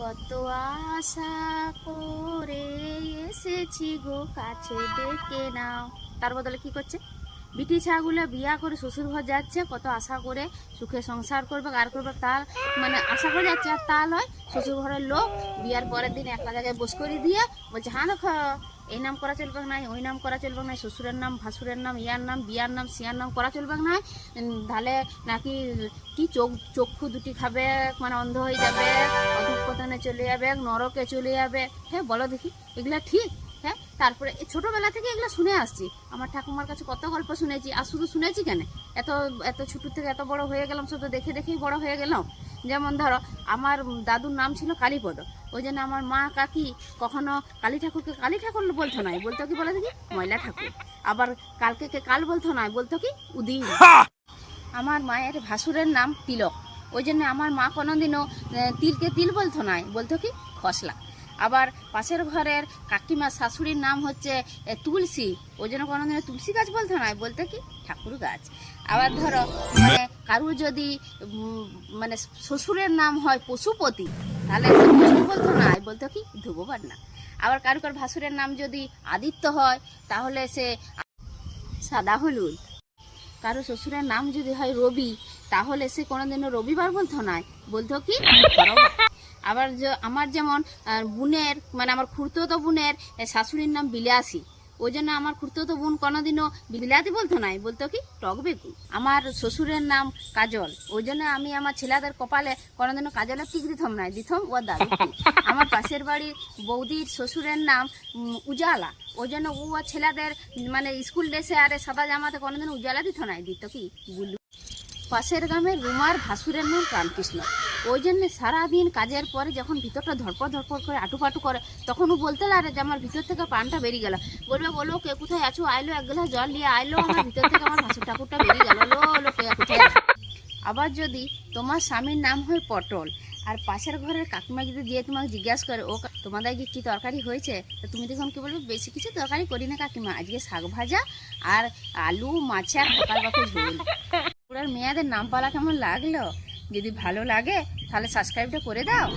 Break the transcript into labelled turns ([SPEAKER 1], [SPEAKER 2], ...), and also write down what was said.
[SPEAKER 1] কত আশা করে এসেছি গো কাছে ডেকে নাও। তার বদলে কি করছে? বিটি ছাগুলো বিয়া করে শ্বশুর ঘর যাচ্ছে, কত আশা করে সুখে সংসার করবে আর করবে তার মানে আশা করে যাচ্ছে। আর তা নয় শ্বশুর ঘরের লোক বিয়ার পরের দিন একটা জায়গায় বস করে দিয়ে বলছে হ্যাঁ এই নাম করা চলবে না ওই নাম করা চলবে না শ্বশুরের নাম, ভাসুরের নাম, ইয়ার নাম, বিয়ার নাম, সিয়ার নাম করা চলবে না তাহলে নাকি কি চোখ, চক্ষু দুটি খাবে মানে অন্ধ হয়ে যাবে অধঃপতনে চলে যাবে, নরকে চলে যাবে। হ্যাঁ বলো দেখি, এগুলা ঠিক? হ্যাঁ তারপরে ছোটবেলা থেকে এগুলো শুনে আসছি। আমার ঠাকুমার কাছে কত গল্প শুনেছি, আর শুধু শুনেছি কেন? এত এত ছোট থেকে এত বড় হয়ে গেলাম, শুধু দেখে দেখেই বড় হয়ে গেলাম। যেমন ধরো, আমার দাদুর নাম ছিল কালীপদ। ওই জন্য আমার মা কাকি কখনো কালী ঠাকুরকে কালী ঠাকুর বলতো নয় বলতো কি বলে দেখি? ময়লা ঠাকুর। আবার কালকে কে কাল বলতো নয় বলতো কি? উদিন। আমার মায়ের ভাসুরের নাম তিলক। ওই জন্য আমার মা কোনোদিনও তিলকে তিল বলতো নয় বলতো কি? খসলা। আবার পাশের ঘরের কাকিমা শাশুড়ির নাম হচ্ছে তুলসী। ওই জন্য কোনোদিনও তুলসী গাছ বলতো নয় বলতো কি? ঠাকুর গাছ। আবার ধরো মানে কারুর যদি মানে শ্বশুরের নাম হয় পশুপতি, তাহলে বলতো না বলতো কি? ধ্রুববার না। আবার কারু কার ভাসুরের নাম যদি আদিত্য হয়, তাহলে সে সাদা হলুদ। কারও শ্বশুরের নাম যদি হয় রবি, তাহলে সে কোনোদিনও রবিবার বলতো না, বলতো কি। আবার আমার যেমন বোনের মানে আমার খুড়তো বোনের শাশুড়ির নাম বিলাসী। ওই জন্য আমার খুড়তো বোন কোনোদিনও বিলাতি বলতো নাই, বলতো কি টক বেগুন আমার শ্বশুরের নাম কাজল। ওই জন্য আমি আমার ছেলেদের কপালে কোনোদিনও কাজলের টিক দিতাম নাই দিতাম ও দাদু আমার পাশের বাড়ির বৌদির শ্বশুরের নাম উজালা। ওই জন্য ও ছেলেদের মানে স্কুল ড্রেসে আরে সাদা জামাতে কোনোদিন উজালা দিত নাই, দিত কি? বুলু পাশের গ্রামের রুমার ভাসুরের নাম প্রাণকৃষ্ণ ওই জন্য সারাদিন কাজের পরে যখন ভিতরটা ধরপড় ধরপড় করে আটুপাটু করে তখন ও বলতে লাগে যে আমার ভিতর থেকে পানটা বেরিয়ে গেল। বলবে, বলো কে কোথায় আছো? আইলো এক গ্লাস জল নিয়ে আইলো আমার ভিতর থেকে আমার ভাসুর ঠাকুরটা বেরিয়ে গেল। লো লো, কে কোথায়? আবার যদি তোমার স্বামীর নাম হয় পটল, আর পাশের ঘরের কাকিমা যদি দিয়ে তোমাকে জিজ্ঞাসা করে, ও তোমাদের আজকে কি তরকারি হয়েছে? তো তুমি তখন কি বলবে, বেশি কিছু তরকারি করি না কাকিমা, আজকে শাক ভাজা আর আলু মাছ আর বাকি ঝোল। পুরার মেয়েদের নাম পালা কেমন লাগল? যদি ভালো লাগে তাহলে সাবস্ক্রাইবটা করে দাও।